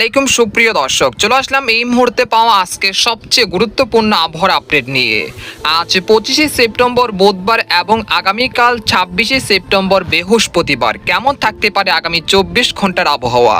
আলাইকুম, সুপ্রিয় দর্শক। চলে আসলাম এই মুহূর্তে পাওয়া আজকে সবচেয়ে গুরুত্বপূর্ণ আবহাওয়ার আপডেট নিয়ে। আজ পঁচিশে সেপ্টেম্বর বুধবার এবং আগামীকাল ছাব্বিশে সেপ্টেম্বর বৃহস্পতিবার। কেমন থাকতে পারে আগামী চব্বিশ ঘণ্টার আবহাওয়া?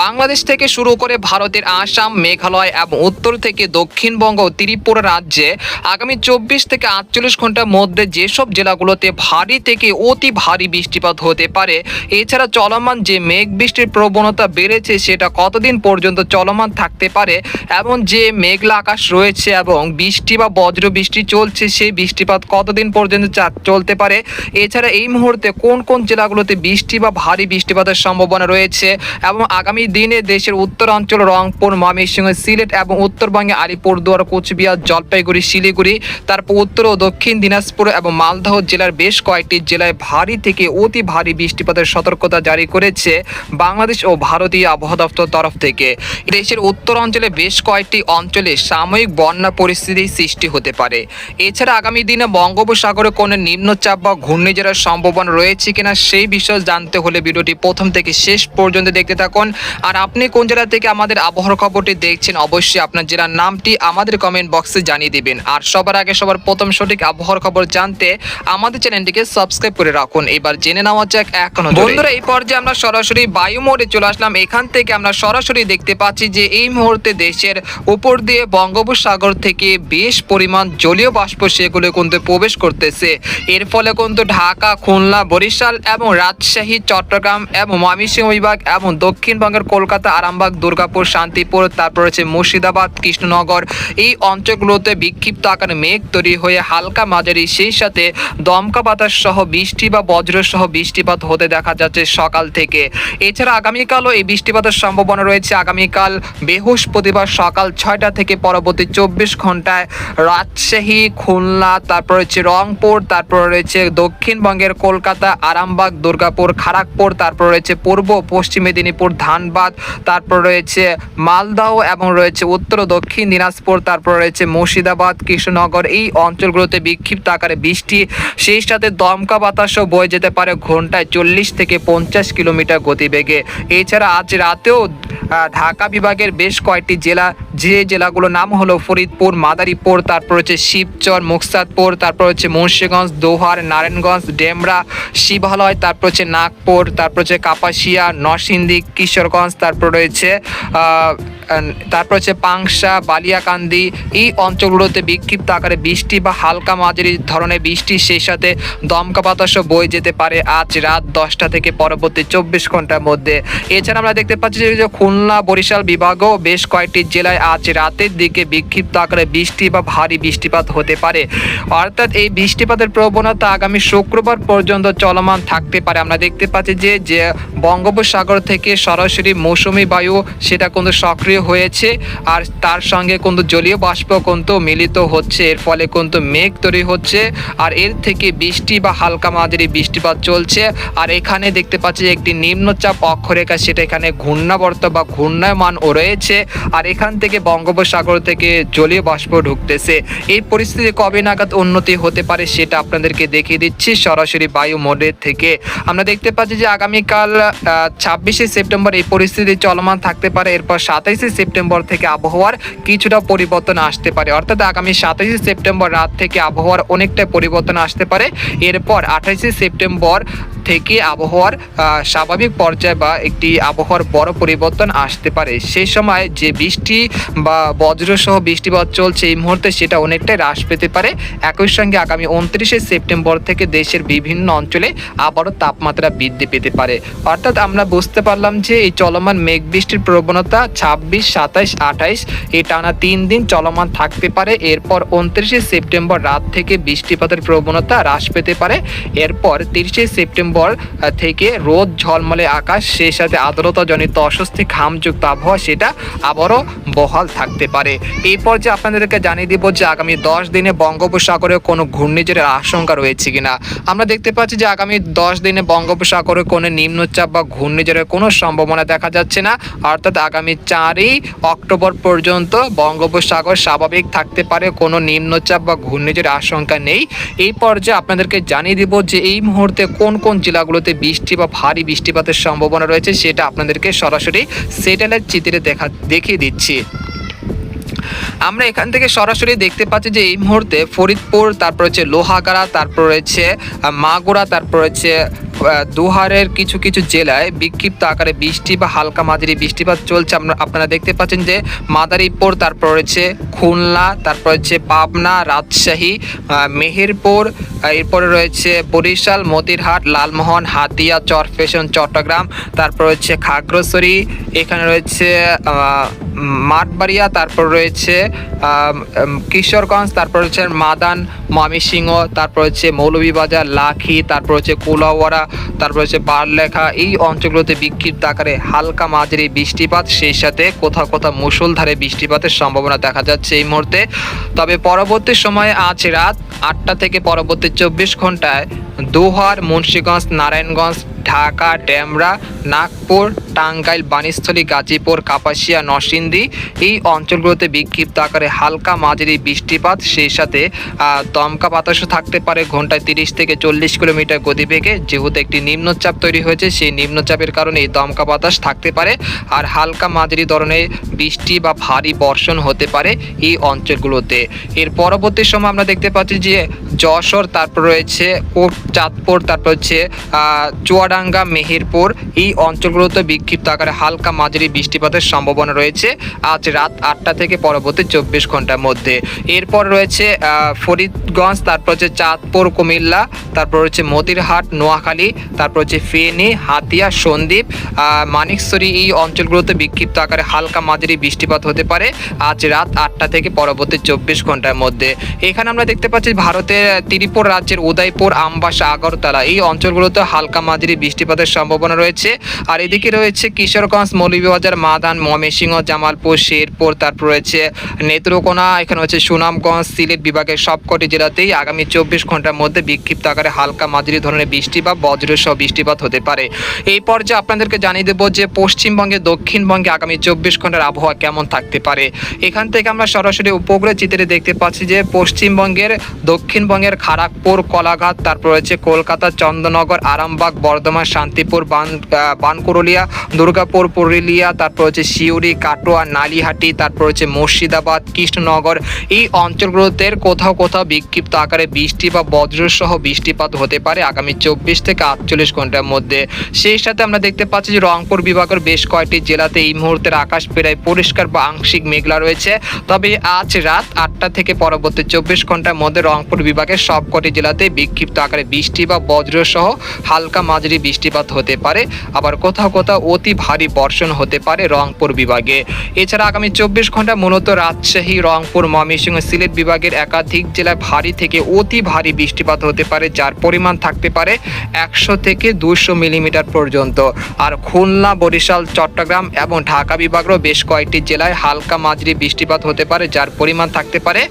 বাংলাদেশ থেকে শুরু করে ভারতের আসাম, মেঘালয় এবং উত্তর থেকে দক্ষিণবঙ্গ ও ত্রিপুরা রাজ্যে আগামী চব্বিশ থেকে আটচল্লিশ ঘণ্টার মধ্যে যেসব জেলাগুলোতে ভারী থেকে অতি ভারী বৃষ্টিপাত হতে পারে, এছাড়া চলমান যে মেঘ বৃষ্টির প্রবণতা বেড়েছে, সেটা কতদিন পর্যন্ত চলমান থাকতে পারে। এবং যে মেঘলা আকাশ রয়েছে এবং বৃষ্টি বা বজ্র বৃষ্টি চলছে, সেই বৃষ্টিপাত কতদিন পর্যন্ত চলতে পারে? এছাড়া এই মুহূর্তে কোন কোন জেলাগুলোতে বৃষ্টি বা ভারী বৃষ্টিপাতের সম্ভাবনা রয়েছে? এবং আগামী দিনে দেশের উত্তরাঞ্চল, রংপুর, ময়মনসিংহ, সিলেট এবং উত্তরবঙ্গে আলিপুরদুয়ার, কোচবিহার, জলপাইগুড়ি, শিলিগুড়ি, তারপর উত্তর ও দক্ষিণ দিনাজপুর এবং মালদহ জেলার বেশ কয়েকটি জেলায় ভারী থেকে অতি ভারী বৃষ্টিপাতের সতর্কতা জারি করেছে বাংলাদেশ ও ভারতীয় আবহাওয়া দপ্তর তরফ থেকে। দেশের উত্তর অঞ্চলে বেশ কয়েকটি অঞ্চলে সাময়িক বন্যা পরিস্থিতির সৃষ্টি হতে পারে। এছাড়া আগামী দিনে বঙ্গোপসাগরে কোনো নিম্নচাপ বা ঘূর্ণিঝড়ের সম্ভাবনা রয়েছে কিনা সেই বিষয়ে জানতে হলে ভিডিওটি প্রথম থেকে শেষ পর্যন্ত দেখতে থাকুন। আর আপনি কোন জেলা থেকে আমাদের আবহাওয়ার খবরটি দেখছেন, অবশ্যই আপনার জেলার নামটি আমাদের কমেন্ট বক্সে জানিয়ে দিবেন। আর সবার আগে সবার প্রথম সঠিক আবহাওয়ার খবর জানতে আমাদের চ্যানেলটিকে সাবস্ক্রাইব করে রাখুন। এবার জেনে নেওয়া যাক নজরে। বন্ধুরা, এই পর্যায়ে আমরা সরাসরি বায়ু মোড়ে চলে আসলাম। এখান থেকে আমরা সরাসরি দেখতে পাচ্ছি যে এই মুহূর্তে দেশের উপর দিয়ে বঙ্গোপসাগর থেকে বেশ পরিমাণ জলীয় বাষ্প সেগুলো কিন্তু প্রবেশ করতেছে। এর ফলে কিন্তু ঢাকা, খুলনা, বরিশাল এবং রাজশাহী, চট্টগ্রাম এবং ময়মনসিংহ বিভাগ এবং দক্ষিণবঙ্গের কলকাতা, আরামবাগ, দুর্গাপুর, শান্তিপুর, তারপর হচ্ছে মুর্শিদাবাদ, কৃষ্ণনগর এই অঞ্চলগুলোতে বিক্ষিপ্ত আকারে মেঘ তৈরি হয়ে হালকা মাঝারি সেই সাথে দমকা বাতাস সহ বৃষ্টি বা বজ্র সহ বৃষ্টিপাত হতে দেখা যাচ্ছে সকাল থেকে। এছাড়া আগামীকালও এই বৃষ্টিপাতের সম্ভাবনা রয়েছে। আগামীকাল বৃহস্পতিবার সকাল ছয়টা থেকে পরবর্তী চব্বিশ ঘন্টায়। রাজশাহী, খুলনা, তারপর রয়েছে রংপুর, তারপর রয়েছে দক্ষিণবঙ্গের কলকাতা, আরামবাগ, দুর্গাপুর খড়গপুর তারপর রয়েছে পূর্ব, পশ্চিম মেদিনীপুর, ধানবাদ, তারপর রয়েছে মালদহ এবং রয়েছে উত্তর দক্ষিণ দিনাজপুর, তারপর রয়েছে মুর্শিদাবাদ, কৃষ্ণনগর। এই অঞ্চলগুলোতে বিক্ষিপ্ত আকারে বৃষ্টি। সেই সাথে দমকা বাতাসও বয়ে যেতে পারে ঘন্টায় চল্লিশ থেকে পঞ্চাশ কিলোমিটার গতিবেগে। এছাড়া আজ রাতেও ঢাকা বিভাগের বেশ কয়েকটি জেলা, যে জেলাগুলোর নাম হলো ফরিদপুর, মাদারীপুর, তারপর হচ্ছে শিবচর, মুকসাদপুর, তারপর হচ্ছে মুন্সীগঞ্জ, দোহার, নারায়ণগঞ্জ, ডেমরা, শিবালয়, তারপর হচ্ছে নাগপুর, তারপর হচ্ছে কাপাসিয়া, নরসিংদী, কিশোরগঞ্জ, তারপর রয়েছে তারপর হচ্ছে পাংশা, বালিয়াকান্দি, এই অঞ্চলগুলোতে বিক্ষিপ্ত আকারে বৃষ্টি বা হালকা মাঝারি ধরনের বৃষ্টি, সেই সাথে দমকা বাতাসও বয়ে যেতে পারে আজ রাত দশটা থেকে পরবর্তী চব্বিশ ঘণ্টার মধ্যে। এছাড়া আমরা দেখতে পাচ্ছি যে খুলনা বরিশাল বিভাগও বেশ কয়েকটি জেলায় আজ রাতের দিকে বিক্ষিপ্ত আকারে বৃষ্টি বা ভারী বৃষ্টিপাত হতে পারে। অর্থাৎ এই বৃষ্টিপাতের প্রবণতা আগামী শুক্রবার পর্যন্ত চলমান থাকতে পারে। আমরা দেখতে পাচ্ছি যে যে বঙ্গোপসাগর থেকে সরাসরি মৌসুমি বায়ু, সেটা কিন্তু সক্রিয় হয়েছে আর তার সঙ্গে কিন্তু জলীয় বাষ্প কিন্তু মিলিত হচ্ছে। এর ফলে কিন্তু মেঘ তৈরি হচ্ছে আর এর থেকে বৃষ্টি বা হালকা মাঝারি বৃষ্টিপাত চলছে। আর এখানে দেখতে পাচ্ছি একটি নিম্নচাপ অক্ষরেখা, সেটা এখানে ঘূর্ণাবর্ত বা ঘূর্ণায়মান ও রয়েছে। আর এখান থেকে বঙ্গোপসাগর থেকে জলীয় বাষ্প ঢুকতেছে। এই পরিস্থিতি কবে নাগাদ উন্নতি হতে পারে সেটা আপনাদেরকে দেখিয়ে দিচ্ছি সরাসরি বায়ু মোডের থেকে। আমরা দেখতে পাচ্ছি যে আগামীকাল ছাব্বিশে সেপ্টেম্বর এই পরিস্থিতি চলমান থাকতে পারে। এরপর সাতাইশে সেপ্টেম্বর থেকে আবহাওয়ার কিছুটা পরিবর্তন আসতে পারে। অর্থাৎ আগামী সাতাইশে সেপ্টেম্বর রাত থেকে আবহাওয়ার অনেকটা পরিবর্তন আসতে পারে। এরপর আঠাইশে সেপ্টেম্বর থেকে আবহাওয়ার স্বাভাবিক পর্যায়ে বা একটি আবহাওয়ার বড় পরিবর্তন আসতে পারে। সেই সময় যে বৃষ্টি বা বজ্রসহ বৃষ্টিপাত চলছে এই মুহূর্তে সেটা অনেকটাই হ্রাস পেতে পারে। একই সঙ্গে আগামী উনত্রিশে সেপ্টেম্বর থেকে দেশের বিভিন্ন অঞ্চলে আবারও তাপমাত্রা বৃদ্ধি পেতে পারে। অর্থাৎ আমরা বুঝতে পারলাম যে এই চলমান মেঘ বৃষ্টির প্রবণতা ছাব্বিশ, সাতাইশ, আঠাইশ এই টানা তিন দিন চলমান থাকতে পারে। এরপর উনত্রিশে সেপ্টেম্বর রাত থেকে বৃষ্টিপাতের প্রবণতা হ্রাস পেতে পারে। এরপর তিরিশে সেপ্টেম্বর আহ, থেকে রোদ ঝলমলে আকাশ সেই সাথে আর্দ্রতাজনিত অস্বস্তি ঘামযুক্ত আবহাওয়া সেটা আবারও বহাল থাকতে পারে। এই পর্যায়ে আপনাদেরকে জানিয়ে দিব যে আগামী দশ দিনে বঙ্গোপসাগরে কোনো ঘূর্ণিঝড়ের আশঙ্কা রয়েছে কিনা। আমরা দেখতে পাচ্ছি যে আগামী দশ দিনে বঙ্গোপসাগরে কোনো নিম্নচাপ বা ঘূর্ণিঝড়ের কোনো সম্ভাবনা দেখা যাচ্ছে না। অর্থাৎ আগামী চারই অক্টোবর পর্যন্ত বঙ্গোপসাগর স্বাভাবিক থাকতে পারে কোনো নিম্নচাপ বা ঘূর্ণিঝড়ের আশঙ্কা নেই। এই পর্যায়ে আপনাদেরকে জানিয়ে দিব যে এই মুহূর্তে কোন কোন জেলাগুলোতে বৃষ্টি বা ভারী বৃষ্টিপাতের সম্ভাবনা রয়েছে, সেটা আপনাদেরকে সরাসরি স্যাটেলাইট চিত্রে দেখা, দেখিয়ে দিচ্ছি। আমরা এখান থেকে সরাসরি দেখতে পাচ্ছি যে এই মুহূর্তে ফরিদপুর, তারপর হচ্ছে লোহাগাড়া, তারপর রয়েছে মাগুরা, তারপর রয়েছে দুহারের কিছু কিছু জেলায় বিক্ষিপ্ত আকারে বৃষ্টি বা হালকা মাঝারি বৃষ্টিপাত চলছে। আপনারা দেখতে পাচ্ছেন যে মাদারীপুর, তারপর রয়েছে খুলনা, তারপর হচ্ছে পাবনা, রাজশাহী মেহেরপুর এরপরে রয়েছে বরিশাল, মতিরহাট, লালমোহন, হাতিয়া, চরফেশন, চট্টগ্রাম, তারপর রয়েছে খাগড়াছড়ি, এখানে রয়েছে মাঠবাড়িয়া, তারপর রয়েছে কিশোরগঞ্জ, তারপর রয়েছে মাদান, ময়মনসিংহ, তারপর হচ্ছে মৌলভীবাজার, লাখি, তারপর হচ্ছে কুলাওয়ারা তারপর হচ্ছে বারলেখা এই অঞ্চলগুলোতে বিক্ষিপ্ত আকারে হালকা মাঝারি বৃষ্টিপাত, সেই সাথে কোথাও কোথাও মুসলধারে বৃষ্টিপাতের সম্ভাবনা দেখা যাচ্ছে এই মুহূর্তে। তবে পরবর্তী সময়ে আজ রাত আটটা থেকে পরবর্তী চব্বিশ ঘন্টায় দোহার, মুন্সীগঞ্জ, নারায়ণগঞ্জ, ঢাকা, ডেমরা, নাগপুর টাঙ্গাইল বাণীস্থলী, গাজীপুর, কাপাসিয়া, নরসিংদী এই অঞ্চলগুলোতে বিক্ষিপ্ত আকারে হালকা মাঝারি বৃষ্টিপাত। সেই সাথে দমকা বাতাসও থাকতে পারে। ঘন্টায় তিরিশ থেকে চল্লিশ কিলোমিটার গতিবেগে। যেহেতু একটি নিম্নচাপ তৈরি হয়েছে, সেই নিম্নচাপের কারণে এই দমকা বাতাস থাকতে পারে। আর হালকা মাঝারি ধরনের বৃষ্টি বা ভারী বর্ষণ হতে পারে এই অঞ্চলগুলোতে। এর পরবর্তী সময় আমরা দেখতে পাচ্ছি যে, যশোর, তারপর রয়েছে চাঁদপুর, তারপর হচ্ছে চুয়াডাঙ্গা, মেহেরপুর এই অঞ্চলগুলোতে বিক্ষিপ্ত আকারে হালকা মাঝারি বৃষ্টিপাতের সম্ভাবনা রয়েছে আজ রাত আটটা থেকে পরবর্তী চব্বিশ ঘণ্টার মধ্যে। এরপর রয়েছে ফরিদগঞ্জ, তারপর হচ্ছে চাঁদপুর, কুমিল্লা, তারপর হচ্ছে মতিরহাট, নোয়াখালী, তারপর হচ্ছে ফেনী, হাতিয়া, সন্দ্বীপ মানিকছড়ি এই অঞ্চলগুলোতে বিক্ষিপ্ত আকারে হালকা মাঝারি বৃষ্টিপাত হতে পারে আজ রাত আটটা থেকে পরবর্তী চব্বিশ ঘণ্টার মধ্যে। এখানে আমরা দেখতে পাচ্ছি ভারতের ত্রিপুর রাজ্যের উদয়পুর, আমবাসা, আগরতলা এই অঞ্চলগুলোতে হালকা মাঝারি বৃষ্টিপাতের সম্ভাবনা রয়েছে। আর এদিকে রয়েছে কিশোরগঞ্জ, মৌলভীবাজার, মাদান, ময়মনসিংহ, জামালপুর, শেরপুর, তারপর রয়েছে নেত্রকোনা, এখানে হচ্ছে সুনামগঞ্জ, সিলেট বিভাগের সবকটি জেলাতেই আগামী চব্বিশ ঘণ্টার মধ্যে বিক্ষিপ্ত আকারে হালকা মাঝারি ধরনের বৃষ্টি বা বজ্রসহ বৃষ্টিপাত হতে পারে। এই পর্যায়ে আপনাদেরকে জানিয়ে দেবো যে পশ্চিমবঙ্গে, দক্ষিণবঙ্গে আগামী চব্বিশ ঘণ্টার আবহাওয়া কেমন থাকতে পারে। এখান থেকে আমরা সরাসরি উপগ্রহ চিত্রে দেখতে পাচ্ছি যে পশ্চিমবঙ্গের, দক্ষিণবঙ্গের খড়গপুর কলাঘাট, তারপর রয়েছে কলকাতা, চন্দ্রনগর, আরামবাগ, বর্ধমান, শান্তিপুর, বান বানকুরলিয়া দুর্গাপুর, পুরুলিয়া, তারপর হচ্ছে শিউরি কাটোয়া, নালিহাটি, তারপর হচ্ছে মুর্শিদাবাদ, কৃষ্ণনগর। এই অঞ্চলগুলোতে কোথাও কোথাও বিক্ষিপ্ত আকারে বৃষ্টি বা বজ্রসহ বৃষ্টিপাত হতে পারে আগামী চব্বিশ থেকে আটচল্লিশ ঘণ্টার মধ্যে। সেই সাথে আমরা দেখতে পাচ্ছি যে রংপুর বিভাগের বেশ কয়েকটি জেলাতে এই মুহূর্তের আকাশ প্রায় পরিষ্কার বা আংশিক মেঘলা রয়েছে। তবে আজ রাত আটটা থেকে পরবর্তী চব্বিশ ঘণ্টার মধ্যে রংপুর বিভাগের সবকটি জেলাতে বিক্ষিপ্ত আকারে বৃষ্টি বা বজ্রসহ হালকা মাঝারি বৃষ্টিপাত হতে পারে। আবার কোথাও কোথাও অতি ভারী বর্ষণ হতে পারে রংপুর বিভাগে। এছাড়া আগামী চব্বিশ ঘণ্টা মূলত রাজশাহী, রংপুর, ময়মনসিংহ, সিলেট বিভাগের একাধিক জেলায় ভারী থেকে অতি ভারী বৃষ্টিপাত হতে পারে, যার পরিমাণ থাকতে পারে একশো থেকে দুশো মিলিমিটার পর্যন্ত। আর খুলনা, বরিশাল, চট্টগ্রাম এবং ঢাকা বিভাগেরও বেশ কয়েকটি জেলায় হালকা মাঝারি বৃষ্টিপাত হতে পারে, যার পরিমাণ থাকতে পারে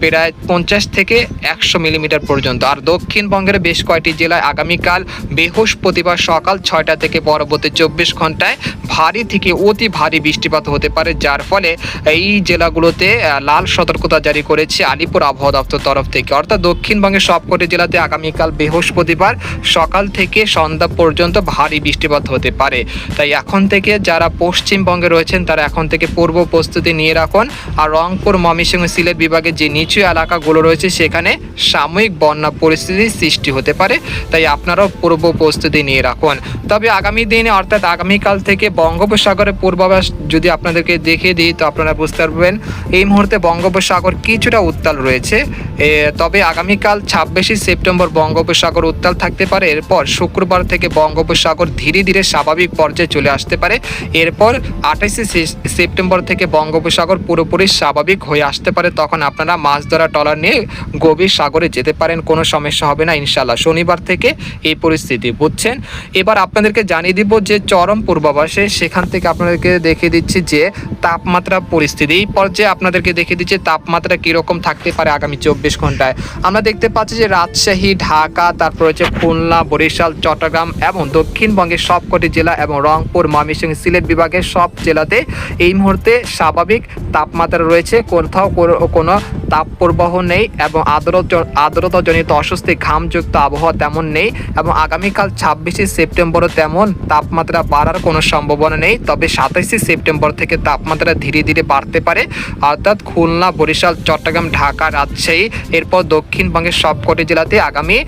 প্রায় পঞ্চাশ থেকে একশো মিলিমিটার পর্যন্ত। আর দক্ষিণবঙ্গের বেশ কয়েকটি জেলায় আগামীকাল বৃহস্পতিবার সকাল ছয়টা থেকে পরবর্তী চব্বিশ ঘন্টায় ভারী থেকে অতি ভারী বৃষ্টিপাত হতে পারে, যার ফলে এই জেলাগুলোতে লাল সতর্কতা জারি করেছে আলিপুর আবহাওয়া দপ্তর তরফ থেকে। অর্থাৎ দক্ষিণবঙ্গের সবকটি জেলাতে আগামীকাল বৃহস্পতিবার সকাল থেকে সন্ধ্যা পর্যন্ত ভারী বৃষ্টিপাত হতে পারে। তাই এখন থেকে যারা পশ্চিমবঙ্গে রয়েছেন, তারা এখন থেকে পূর্ব প্রস্তুতি নিয়ে রাখুন। আর রংপুর, ময়মনসিংহ, সিলেট বিভাগের যে নিচু এলাকাগুলো রয়েছে, সেখানে সাময়িক বন্যা পরিস্থিতির সৃষ্টি হতে পারে। তাই আপনারাও পূর্ব প্রস্তুতি নিয়ে রাখুন। তবে আগামী দিনে, অর্থাৎ আগামীকাল থেকে বঙ্গোপসাগরের পূর্বাভাস যদি আপনাদেরকে দেখে দিই, তো আপনারা বুঝতে পারবেন, এই মুহূর্তে বঙ্গোপসাগর কিছুটা উত্তাল রয়েছে। তবে আগামীকাল ছাব্বিশে সেপ্টেম্বর বঙ্গোপসাগর উত্তাল থাকতে পারে। এরপর শুক্রবার থেকে বঙ্গোপসাগর ধীরে ধীরে স্বাভাবিক পর্যায়ে চলে আসতে পারে। এরপর আঠাশে সেপ্টেম্বর থেকে বঙ্গোপসাগর পুরোপুরি স্বাভাবিক হয়ে আসতে পারে। তখন আপনারা মাছ ধরা ট্রলার নিয়ে গভীর সাগরে যেতে পারেন, কোনো সমস্যা হবে না ইনশাল্লাহ শনিবার থেকে এই পরিস্থিতি, বুঝছেন? এবার আপনাদেরকে জানিয়ে দিব যে চরম পূর্বাভাসে সেখান থেকে আপনাদেরকে দেখিয়ে দিচ্ছি যে তাপমাত্রা পরিস্থিতি। এই পর্যায়ে আপনাদেরকে দেখিয়ে দিচ্ছি তাপমাত্রা কীরকম থাকতে পারে আগামী চব্বিশ চব্বিশ ঘন্টায়। আমরা দেখতে পাচ্ছি যে রাজশাহী, ঢাকা, তারপর হচ্ছে খুলনা, বরিশাল, চট্টগ্রাম এবং দক্ষিণবঙ্গের সবকটি জেলা এবং রংপুর, ময়মনসিংহ সিলেট বিভাগের সব জেলাতে এই মুহূর্তে স্বাভাবিক তাপমাত্রা রয়েছে। কোথাও কোনো- তাপ প্রবাহ নেই এবং আর্দ্রতা, আর্দ্রতাজনিত অস্বস্তি, ঘামযুক্ত আবহাওয়া তেমন নেই এবং আগামীকাল ছাব্বিশে সেপ্টেম্বরও তেমন তাপমাত্রা বাড়ার কোনো সম্ভাবনা নেই। তবে সাতাইশে সেপ্টেম্বর থেকে তাপমাত্রা ধীরে ধীরে বাড়তে পারে। অর্থাৎ খুলনা, বরিশাল, চট্টগ্রাম, ঢাকা, রাজশাহী এরপর দক্ষিণবঙ্গের সবকটি জেলাতে আগামী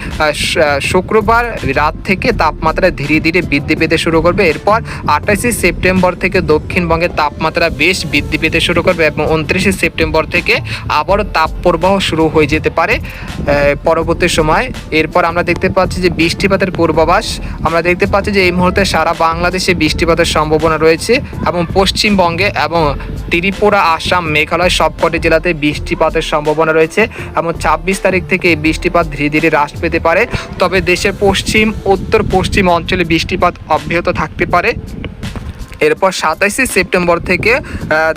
শুক্রবার রাত থেকে তাপমাত্রা ধীরে ধীরে বৃদ্ধি পেতে শুরু করবে। এরপর আঠাশে সেপ্টেম্বর থেকে দক্ষিণবঙ্গের তাপমাত্রা বেশ বৃদ্ধি পেতে শুরু করবে এবং উনত্রিশে সেপ্টেম্বর থেকে আবারও তাপ প্রবাহ শুরু হয়ে যেতে পারে পরবর্তী সময়। এরপর আমরা দেখতে পাচ্ছি যে বৃষ্টিপাতের পূর্বাভাস। আমরা দেখতে পাচ্ছি যে এই মুহূর্তে সারা বাংলাদেশে বৃষ্টিপাতের সম্ভাবনা রয়েছে এবং পশ্চিমবঙ্গে এবং ত্রিপুরা, আসাম, মেঘালয় সবকটি জেলাতে বৃষ্টিপাতের সম্ভাবনা রয়েছে। এবং ছাব্বিশ তারিখ থেকে এই বৃষ্টিপাত ধীরে ধীরে হ্রাস পেতে পারে। তবে দেশের পশ্চিম উত্তর পশ্চিম অঞ্চলে বৃষ্টিপাত অব্যাহত থাকতে পারে। এরপর সাতাইশে সেপ্টেম্বর থেকে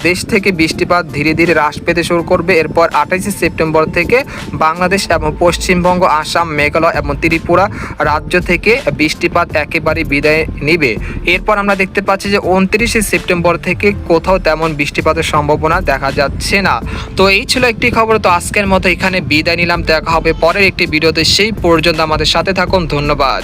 দেশ থেকে বৃষ্টিপাত ধীরে ধীরে হ্রাস পেতে শুরু করবে। এরপর আঠাইশে সেপ্টেম্বর থেকে বাংলাদেশ এবং পশ্চিমবঙ্গ, আসাম, মেঘালয় এবং ত্রিপুরা রাজ্য থেকে বৃষ্টিপাত একেবারে বিদায় নেবে। এরপর আমরা দেখতে পাচ্ছি যে উনত্রিশে সেপ্টেম্বর থেকে কোথাও তেমন বৃষ্টিপাতের সম্ভাবনা দেখা যাচ্ছে না। তো এই ছিল একটি খবর। তো আজকের মতো এখানে বিদায় নিলাম। দেখা হবে পরের একটি ভিডিওতে। সেই পর্যন্ত আমাদের সাথে থাকুন। ধন্যবাদ।